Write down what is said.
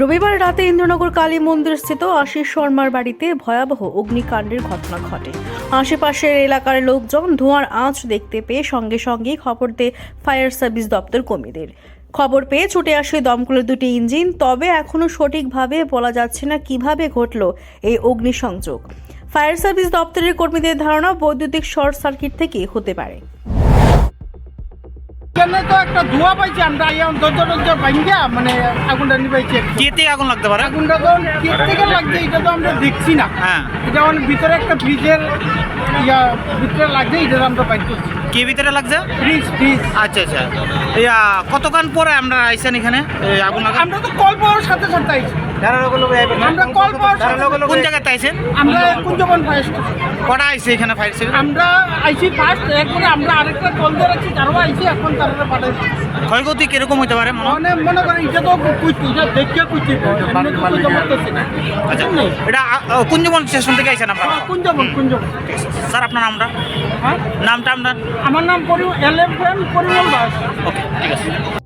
রবিবার রাতে ইন্দ্রনগর কালী মন্দির স্থিত আশিস শর্মার বাড়িতে ভয়াবহ অগ্নিকাণ্ডের ঘটনা ঘটে। আশেপাশের এলাকার লোকজন ধোঁয়ার আঁচ দেখতে পেয়ে সঙ্গে সঙ্গেই খবর দেয় ফায়ার সার্ভিস দপ্তর কর্মীদের। খবর পেয়ে ছুটে আসে দমকলের দুটি ইঞ্জিন, তবে এখনও সঠিকভাবে বলা যাচ্ছে না কীভাবে ঘটল এই অগ্নিসংযোগ। ফায়ার সার্ভিস দপ্তরের কর্মীদের ধারণা বৈদ্যুতিক শর্ট সার্কিট থেকে হতে পারে। এখানে তো একটা ধোঁয়া পাইছি আমরা এখন দরজা টরজা ভাঙ্গা মানে আগুনটা নিবাইছি। কে থেকে আগুন লাগতে পারে? আগুনটা তো কি থেকে লাগছে এটা তো আমরা দেখছি না। হ্যাঁ। এটা মানে ভিতরে একটা ফ্রিজের ইয়া ভিতরে লাগছে এটা আমরা বাইর করছি। কে ভিতরে লাগছে? ফ্রিজ ফ্রিজ আচ্ছা আচ্ছা। ইয়া কতক্ষণ পরে আমরা আইসেন এখানে এই আগুন লাগা আমরা তো কল পাওয়ার সাথে সাথে আইছি। আমরা কল কোন জায়গাতে আমরা কুঞ্জবন কটা আইসে এখানে ফায়ার সার্ভিস আমরা আইছি ফার্স্ট আমরা আরেকটা কল তারও আইছি এখন তারা ক্ষয়ক্ষতি কীরকম হতে পারে মনে মানে মনে করেন এটা তো এটা দেখে পারতেছি না। আচ্ছা এটা কুঞ্জবন স্টেশন থেকে আইসেন আপনারা? হ্যাঁ, কুঞ্জবন কুঞ্জবন। স্যার আপনার নামটা? হ্যাঁ? নামটা আপনার? আমার নাম পরি L M Parimal Das. Okay ঠিক আছে।